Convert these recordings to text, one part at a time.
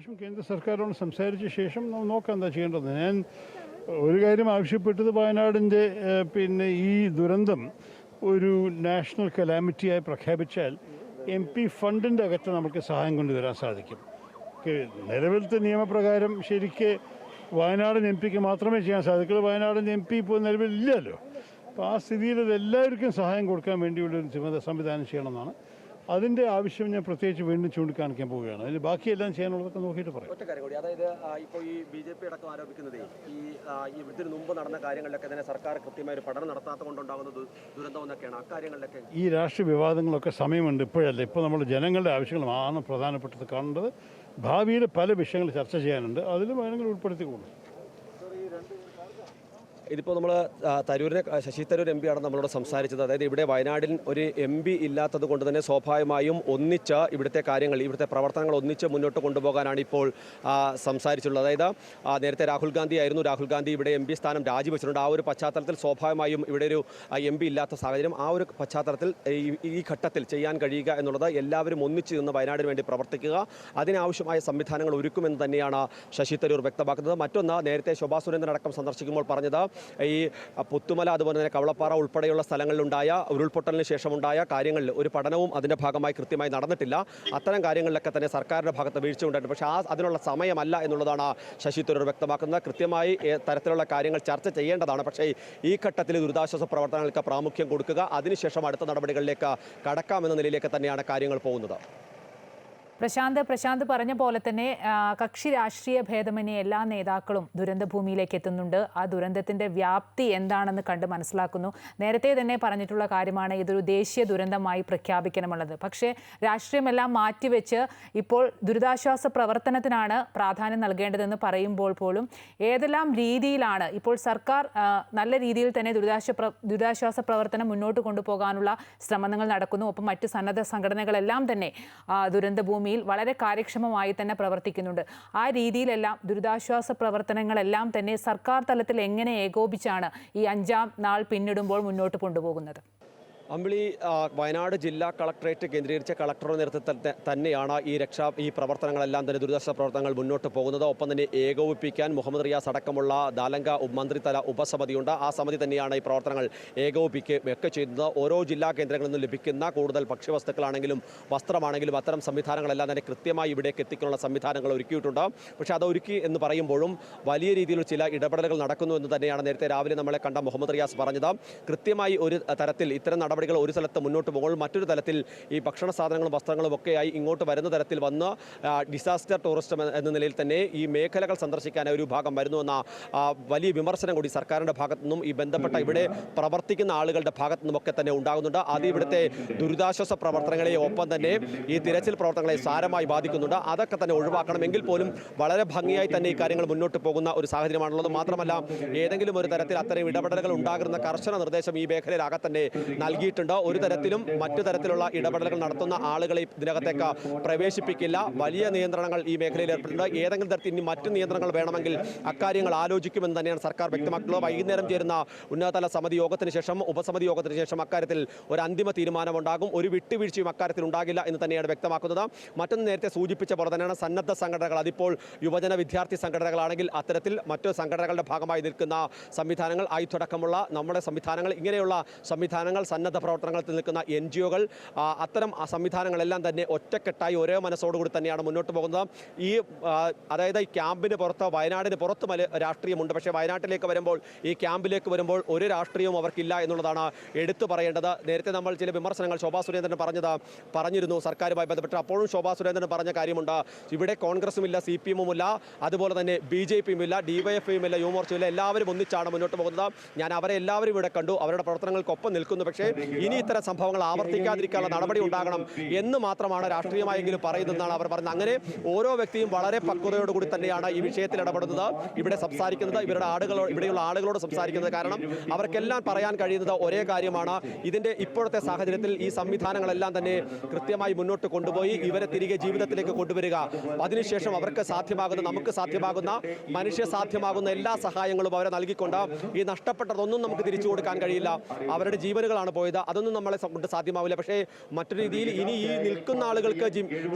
ശേഷം കേന്ദ്ര സർക്കാരോട് സംസാരിച്ച ശേഷം നോക്കാം എന്താ ചെയ്യേണ്ടത്. ഞാൻ ഒരു കാര്യം ആവശ്യപ്പെട്ടത് വയനാടിന്റെ പിന്നെ ഈ ദുരന്തം ഒരു നാഷണൽ കലാമിറ്റിയായി പ്രഖ്യാപിച്ചാൽ എം പി ഫണ്ടിന്റെ അകത്ത് നമുക്ക് സഹായം കൊണ്ടുവരാൻ സാധിക്കും. ക്ക് നിലവിലത്തെ നിയമപ്രകാരം ശരിക്ക് വയനാടൻ എം പിക്ക് മാത്രമേ ചെയ്യാൻ സാധിക്കുള്ളൂ. വയനാടൻ എം പി ഇപ്പോൾ നിലവിലില്ലല്ലോ. അപ്പോൾ ആ സ്ഥിതിയിൽ ഇത് എല്ലാവർക്കും സഹായം കൊടുക്കാൻ വേണ്ടിയുള്ള ഒരു സംവിധാനം ചെയ്യണമെന്നാണ് അതിന്റെ ആവശ്യം ഞാൻ പ്രത്യേകിച്ച് വീണ്ടും ചൂണ്ടിക്കാണിക്കാൻ പോവുകയാണ്. അതിൽ ബാക്കിയെല്ലാം ചെയ്യാനുള്ളതൊക്കെ നോക്കിയിട്ട് പറയാം. ഒറ്റ കാര്യം കൂടി. അതായത് ഇപ്പോൾ ഈ ബി ജെ പി അടക്കം ആരോപിക്കുന്നത് ഈ ഇതിന് മുമ്പ് നടന്ന കാര്യങ്ങളിലൊക്കെ തന്നെ സർക്കാർ കൃത്യമായ ഒരു പഠനം നടത്താത്ത കൊണ്ടുണ്ടാകുന്ന ദുരന്തം എന്നൊക്കെയാണ്. അക്കാര്യങ്ങളിലൊക്കെ ഈ രാഷ്ട്രീയ വിവാദങ്ങളൊക്കെ സമയമുണ്ട്. ഇപ്പോഴല്ല ഇപ്പോൾ നമ്മൾ ജനങ്ങളുടെ ആവശ്യങ്ങളാണ് പ്രധാനപ്പെട്ടത് കാണേണ്ടത്. ഭാവിയിൽ പല വിഷയങ്ങൾ ചർച്ച ചെയ്യാനുണ്ട്. അതിലും അതിനെ ഉൾപ്പെടുത്തിക്കൊള്ളൂ ഇതിപ്പോൾ നമ്മൾ തരൂരിനെ ശശി തരൂർ എം പിയാണ് നമ്മളോട് സംസാരിച്ചത്. അതായത് ഇവിടെ വയനാടിൽ ഒരു എം പി ഇല്ലാത്തത് കൊണ്ട് തന്നെ സ്വാഭാവികമായും ഒന്നിച്ച് ഇവിടുത്തെ കാര്യങ്ങൾ ഇവിടുത്തെ പ്രവർത്തനങ്ങൾ ഒന്നിച്ച് മുന്നോട്ട് കൊണ്ടുപോകാനാണ് ഇപ്പോൾ സംസാരിച്ചിട്ടുള്ളത്. അതായത് നേരത്തെ രാഹുൽ ഗാന്ധി ആയിരുന്നു. രാഹുൽ ഗാന്ധി ഇവിടെ എം പി സ്ഥാനം രാജിവെച്ചിട്ടുണ്ട്. ആ ഒരു പശ്ചാത്തലത്തിൽ സ്വാഭാവികമായും ഇവിടെ ഒരു എം പി ഇല്ലാത്ത സാഹചര്യം ആ ഒരു പശ്ചാത്തലത്തിൽ ഈ ഘട്ടത്തിൽ ചെയ്യാൻ കഴിയുക എന്നുള്ളത് എല്ലാവരും ഒന്നിച്ച് നിന്ന് വയനാടിന് വേണ്ടി പ്രവർത്തിക്കുക. അതിനാവശ്യമായ സംവിധാനങ്ങൾ ഒരുക്കുമെന്ന് തന്നെയാണ് ശശി തരൂർ വ്യക്തമാക്കുന്നത്. മറ്റൊന്ന് നേരത്തെ ശോഭാ സുരേന്ദ്രൻ അടക്കം സന്ദർശിക്കുമ്പോൾ പറഞ്ഞത് ഈ പുത്തുമല അതുപോലെ തന്നെ കവളപ്പാറ ഉൾപ്പെടെയുള്ള സ്ഥലങ്ങളിലുണ്ടായ ഉരുൾപൊട്ടലിന് ശേഷമുണ്ടായ കാര്യങ്ങളിൽ ഒരു പഠനവും അതിന്റെ ഭാഗമായി കൃത്യമായി നടന്നിട്ടില്ല. അത്തരം കാര്യങ്ങളിലൊക്കെ തന്നെ സർക്കാരിന്റെ ഭാഗത്ത് വീഴ്ച ഉണ്ടായിട്ടുണ്ട്. പക്ഷേ ആ അതിനുള്ള സമയമല്ല എന്നുള്ളതാണ് ശശി തരൂർ വ്യക്തമാക്കുന്നത്. കൃത്യമായി തരത്തിലുള്ള കാര്യങ്ങൾ ചർച്ച ചെയ്യേണ്ടതാണ്. പക്ഷേ ഈ ഘട്ടത്തിൽ ദുരിതാശ്വാസ പ്രവർത്തനങ്ങൾക്ക് പ്രാമുഖ്യം കൊടുക്കുക അതിനുശേഷം അടുത്ത നടപടികളിലേക്ക് കടക്കാമെന്ന നിലയിലേക്ക് തന്നെയാണ് കാര്യങ്ങൾ പോകുന്നത്. പ്രശാന്ത് പ്രശാന്ത് പറഞ്ഞ പോലെ തന്നെ കക്ഷി രാഷ്ട്രീയ ഭേദമന്യേ എല്ലാ നേതാക്കളും ദുരന്തഭൂമിയിലേക്ക് എത്തുന്നുണ്ട്. ആ ദുരന്തത്തിന്റെ വ്യാപ്തി എന്താണെന്ന് കണ്ട് മനസ്സിലാക്കുന്നു. നേരത്തെ തന്നെ പറഞ്ഞിട്ടുള്ള കാര്യമാണ് ഇതൊരു ദേശീയ ദുരന്തമായി പ്രഖ്യാപിക്കണമുള്ളത് പക്ഷേ രാഷ്ട്രീയമെല്ലാം മാറ്റിവെച്ച് ഇപ്പോൾ ദുരിതാശ്വാസ പ്രവർത്തനത്തിനാണ് പ്രാധാന്യം നൽകേണ്ടതെന്ന് പറയുമ്പോൾ പോലും ഏതെല്ലാം രീതിയിലാണ് ഇപ്പോൾ സർക്കാർ നല്ല രീതിയിൽ തന്നെ ദുരിതാശ്വാസ ദുരിതാശ്വാസ പ്രവർത്തനം മുന്നോട്ട് കൊണ്ടുപോകാനുള്ള ശ്രമങ്ങൾ നടക്കുന്നു. ഒപ്പം മറ്റ് സന്നദ്ധ സംഘടനകളെല്ലാം തന്നെ ആ, ദുരന്തഭൂമിയിൽ വളരെ കാര്യക്ഷമമായി തന്നെ പ്രവർത്തിക്കുന്നുണ്ട്. ആ രീതിയിലെല്ലാം ദുരിതാശ്വാസ പ്രവർത്തനങ്ങളെല്ലാം തന്നെ സർക്കാർ തലത്തിൽ എങ്ങനെ ഏകോപിച്ചാണ് ഈ അഞ്ചാം നാൾ പിന്നിടുമ്പോൾ മുന്നോട്ട് കൊണ്ടുപോകുന്നത്? അമ്പിളി വയനാട് ജില്ലാ കളക്ടറേറ്റ് കേന്ദ്രീകരിച്ച കളക്ടറുടെ നേതൃത്വത്തിൽ തന്നെയാണ് ഈ രക്ഷാ ഈ പ്രവർത്തനങ്ങളെല്ലാം തന്നെ ദുരിതാശ്വാസ പ്രവർത്തനങ്ങൾ മുന്നോട്ട് പോകുന്നത്. ഒപ്പം തന്നെ ഏകോപിപ്പിക്കാൻ മുഹമ്മദ് റിയാസ് അടക്കമുള്ള ദാലങ്ക മന്ത്രിതല ഉപസമിതിയുണ്ട്. ആ സമിതി തന്നെയാണ് ഈ പ്രവർത്തനങ്ങൾ ഏകോപിപ്പിക്കുകയൊക്കെ ചെയ്യുന്നത്. ഓരോ ജില്ലാ കേന്ദ്രങ്ങളിൽ നിന്നും ലഭിക്കുന്ന കൂടുതൽ ഭക്ഷ്യവസ്തുക്കളാണെങ്കിലും വസ്ത്രമാണെങ്കിലും അത്തരം സംവിധാനങ്ങളെല്ലാം തന്നെ കൃത്യമായി ഇവിടേക്ക് എത്തിക്കാനുള്ള സംവിധാനങ്ങൾ ഒരുക്കിയിട്ടുണ്ട്. പക്ഷേ അത് ഒരുക്കി എന്ന് പറയുമ്പോഴും വലിയ രീതിയിൽ ചില ഇടപെടലുകൾ നടക്കുന്നു എന്ന് തന്നെയാണ് നേരത്തെ രാവിലെ നമ്മളെ കണ്ട മുഹമ്മദ് റിയാസ് പറഞ്ഞത്. കൃത്യമായി ഒരു തരത്തിൽ ഇത്തരം നടപടികൾ ഒരു സ്ഥലത്ത് മുന്നോട്ട് പോകുമ്പോൾ മറ്റൊരു തലത്തിൽ ഈ ഭക്ഷണ സാധനങ്ങളും വസ്ത്രങ്ങളും ഒക്കെയായി ഇങ്ങോട്ട് വരുന്ന തരത്തിൽ വന്ന ഡിസാസ്റ്റർ ടൂറിസ്റ്റ് എന്ന- നിലയിൽ തന്നെ ഈ മേഖലകൾ സന്ദർശിക്കാൻ ഒരു ഭാഗം വരുന്നുവെന്ന വലിയ വിമർശനം കൂടി സർക്കാരിന്റെ ഭാഗത്തു നിന്നും ഈ ബന്ധപ്പെട്ട ഇവിടെ പ്രവർത്തിക്കുന്ന ആളുകളുടെ ഭാഗത്തു നിന്നുമൊക്കെ തന്നെ ഉണ്ടാകുന്നുണ്ട്. അത് ഇവിടുത്തെ ദുരിതാശ്വാസ പ്രവർത്തനങ്ങളെ ഒപ്പം തന്നെ ഈ തിരച്ചിൽ പ്രവർത്തനങ്ങളെ സാരമായി ബാധിക്കുന്നുണ്ട്. അതൊക്കെ തന്നെ ഒഴിവാക്കണമെങ്കിൽ പോലും വളരെ ഭംഗിയായി തന്നെ ഈ കാര്യങ്ങൾ മുന്നോട്ട് പോകുന്ന ഒരു സാഹചര്യമാണുള്ളത്. മാത്രമല്ല ഏതെങ്കിലും ഒരു തരത്തിൽ അത്തരം ഇടപെടലുകൾ ഉണ്ടാകുന്ന കർശന നിർദ്ദേശം ഈ മേഖലയിലാകെ തന്നെ നൽകിയിട്ടുണ്ട് ഒരു തരത്തിലും മറ്റു തരത്തിലുള്ള ഇടപെടലുകൾ നടത്തുന്ന ആളുകളെ ഇതിനകത്തേക്ക് പ്രവേശിപ്പിക്കില്ല. വലിയ നിയന്ത്രണങ്ങൾ ഈ മേഖലയിൽ ഏർപ്പെട്ടിട്ടുണ്ട് ഏതെങ്കിലും തരത്തിൽ ഇനി മറ്റു നിയന്ത്രണങ്ങൾ വേണമെങ്കിൽ അക്കാര്യങ്ങൾ ആലോചിക്കുമെന്ന് തന്നെയാണ് സർക്കാർ വ്യക്തമാക്കുന്നത് വൈകുന്നേരം ചേരുന്ന ഉന്നതതല സമിതി യോഗത്തിന് ശേഷം ഉപസമിതി യോഗത്തിന് ശേഷം അക്കാര്യത്തിൽ ഒരു അന്തിമ തീരുമാനമുണ്ടാകും. ഒരു വിട്ടുവീഴ്ചയും അക്കാര്യത്തിൽ ഉണ്ടാകില്ല എന്ന് തന്നെയാണ് വ്യക്തമാക്കുന്നത്. മറ്റൊന്ന് നേരത്തെ സൂചിപ്പിച്ച പോലെ തന്നെയാണ് സന്നദ്ധ സംഘടനകൾ. അതിപ്പോൾ യുവജന വിദ്യാർത്ഥി സംഘടനകളാണെങ്കിൽ അത്തരത്തിൽ മറ്റു സംഘടനകളുടെ ഭാഗമായി നിൽക്കുന്ന സംവിധാനങ്ങൾ ആയുധടക്കമുള്ള നമ്മുടെ സംവിധാനങ്ങൾ ഇങ്ങനെയുള്ള സംവിധാനങ്ങൾ സന്നദ്ധ പ്രവർത്തനങ്ങളിൽ നിൽക്കുന്ന എൻ ജി ഒകൾ അത്തരം സംവിധാനങ്ങളെല്ലാം തന്നെ ഒറ്റക്കെട്ടായി ഒരേ മനസ്സോടുകൂടി തന്നെയാണ് മുന്നോട്ട് പോകുന്നത്. ഈ അതായത് ഈ ക്യാമ്പിന് പുറത്ത് വയനാടിന് പുറത്ത് രാഷ്ട്രീയമുണ്ട്. പക്ഷേ വയനാട്ടിലേക്ക് വരുമ്പോൾ ഈ ക്യാമ്പിലേക്ക് വരുമ്പോൾ ഒരു രാഷ്ട്രീയവും അവർക്കില്ല എന്നുള്ളതാണ് എടുത്തു പറയേണ്ടത്. നേരത്തെ നമ്മൾ ചില വിമർശനങ്ങൾ ശോഭാ സുരേന്ദ്രൻ പറഞ്ഞത് പറഞ്ഞിരുന്നു സർക്കാരുമായി ബന്ധപ്പെട്ട്. അപ്പോഴും ശോഭാ സുരേന്ദ്രൻ പറഞ്ഞ കാര്യമുണ്ട്. ഇവിടെ കോൺഗ്രസും ഇല്ല സി പി എമ്മും ഇല്ല അതുപോലെ തന്നെ ബി ജെ പിയും ഇല്ല ഡിവൈഎഫ്ഐയും ഇല്ല യുവമോർച്ചയും ഇല്ല എല്ലാവരും ഒന്നിച്ചാണ് മുന്നോട്ട് പോകുന്നത്. ഞാൻ അവരെ എല്ലാവരും ഇവിടെ കണ്ടു. അവരുടെ പ്രവർത്തനങ്ങൾക്കൊപ്പം നിൽക്കുന്നു. പക്ഷേ ഇനി ഇത്തരം സംഭവങ്ങൾ ആവർത്തിക്കാതിരിക്കാനുള്ള നടപടി ഉണ്ടാകണം എന്ന് മാത്രമാണ് രാഷ്ട്രീയമായെങ്കിലും പറയുന്നതെന്നാണ് അവർ പറയുന്നത് അങ്ങനെ ഓരോ വ്യക്തിയും വളരെ പക്വതയോടുകൂടി തന്നെയാണ് ഈ വിഷയത്തിൽ ഇടപെടുന്നത്. ഇവിടെ സംസാരിക്കുന്നത് ഇവരുടെ ആളുകളോട് ഇവിടെയുള്ള ആളുകളോട് സംസാരിക്കുന്നത് കാരണം അവർക്കെല്ലാം പറയാൻ കഴിയുന്നത് ഒരേ കാര്യമാണ്. ഇതിന്റെ ഇപ്പോഴത്തെ സാഹചര്യത്തിൽ ഈ സംവിധാനങ്ങളെല്ലാം തന്നെ കൃത്യമായി മുന്നോട്ട് കൊണ്ടുപോയി ഇവരെ തിരികെ ജീവിതത്തിലേക്ക് കൊണ്ടുവരിക. അതിനുശേഷം അവർക്ക് സാധ്യമാകുന്ന നമുക്ക് സാധ്യമാകുന്ന മനുഷ്യ സാധ്യമാകുന്ന എല്ലാ സഹായങ്ങളും അവരെ നൽകിക്കൊണ്ട് ഈ നഷ്ടപ്പെട്ടതൊന്നും നമുക്ക് തിരിച്ചു കൊടുക്കാൻ കഴിയില്ല. അവരുടെ ജീവനുകളാണ് പോയത്. പോയത് അതൊന്നും നമ്മളെ കൊണ്ട് സാധ്യമാവില്ല. പക്ഷേ മറ്റൊരു രീതിയിൽ ഇനി ഈ നിൽക്കുന്ന ആളുകൾക്ക്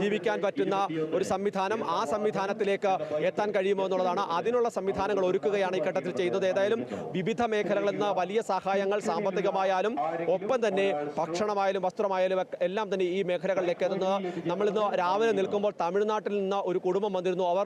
ജീവിക്കാൻ പറ്റുന്ന ഒരു സംവിധാനം ആ സംവിധാനത്തിലേക്ക് എത്താൻ കഴിയുമോ എന്നുള്ളതാണ് അതിനുള്ള സംവിധാനങ്ങൾ ഒരുക്കുകയാണ് ഈ ഘട്ടത്തിൽ ചെയ്യുന്നത്. ഏതായാലും വിവിധ മേഖലകളിൽ നിന്ന് വലിയ സഹായങ്ങൾ സാമ്പത്തികമായാലും ഒപ്പം തന്നെ ഭക്ഷണമായാലും വസ്ത്രമായാലും എല്ലാം തന്നെ ഈ മേഖലകളിലേക്ക് എത്തുന്നത് നമ്മളിന്ന് രാവിലെ നിൽക്കുമ്പോൾ തമിഴ്നാട്ടിൽ നിന്ന് ഒരു കുടുംബം വന്നിരുന്നു. അവർ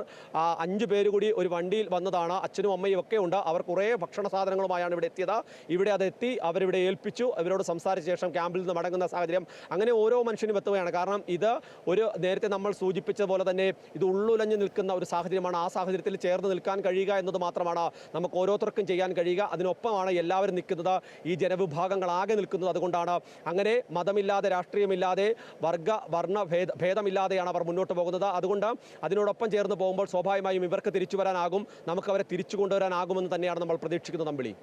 അഞ്ചു പേര് കൂടി ഒരു വണ്ടിയിൽ വന്നതാണ്. അച്ഛനും അമ്മയും ഒക്കെ ഉണ്ട്. അവർ കുറേ ഭക്ഷണ സാധനങ്ങളുമായാണ് ഇവിടെ എത്തിയത്. ഇവിടെ അത് എത്തി അവരിവിടെ ഏൽപ്പിച്ചു. അവരോട് സംസാരിച്ച ശേഷം ക്യാമ്പിൽ നിന്ന് മടങ്ങുന്ന സാഹചര്യം അങ്ങനെ ഓരോ മനുഷ്യനും എത്തുകയാണ്. കാരണം ഇത് ഒരു നേരത്തെ നമ്മൾ സൂചിപ്പിച്ചതുപോലെ തന്നെ ഇത് ഉള്ളുലഞ്ഞു നിൽക്കുന്ന ഒരു സാഹചര്യമാണ്. ആ സാഹചര്യത്തിൽ ചേർന്ന് നിൽക്കാൻ കഴിയുക എന്നത് മാത്രമാണ് നമുക്ക് ഓരോരുത്തർക്കും ചെയ്യാൻ കഴിയുക. അതിനൊപ്പമാണ് എല്ലാവരും നിൽക്കുന്നത്. ഈ ജനവിഭാഗങ്ങൾ ആകെ നിൽക്കുന്നത് അതുകൊണ്ടാണ്. അങ്ങനെ മതമില്ലാതെ രാഷ്ട്രീയമില്ലാതെ വർഗ വർണ ഭേദ ഭേദമില്ലാതെയാണ് അവർ മുന്നോട്ട് പോകുന്നത്. അതുകൊണ്ട് അതിനോടൊപ്പം ചേർന്ന് പോകുമ്പോൾ സ്വാഭാവികമായും ഇവർക്ക് തിരിച്ചു വരാനാകും. നമുക്ക് അവരെ തിരിച്ചു കൊണ്ടുവരാനാകുമെന്ന് തന്നെയാണ് നമ്മൾ പ്രതീക്ഷിക്കുന്നത് നമ്പിളി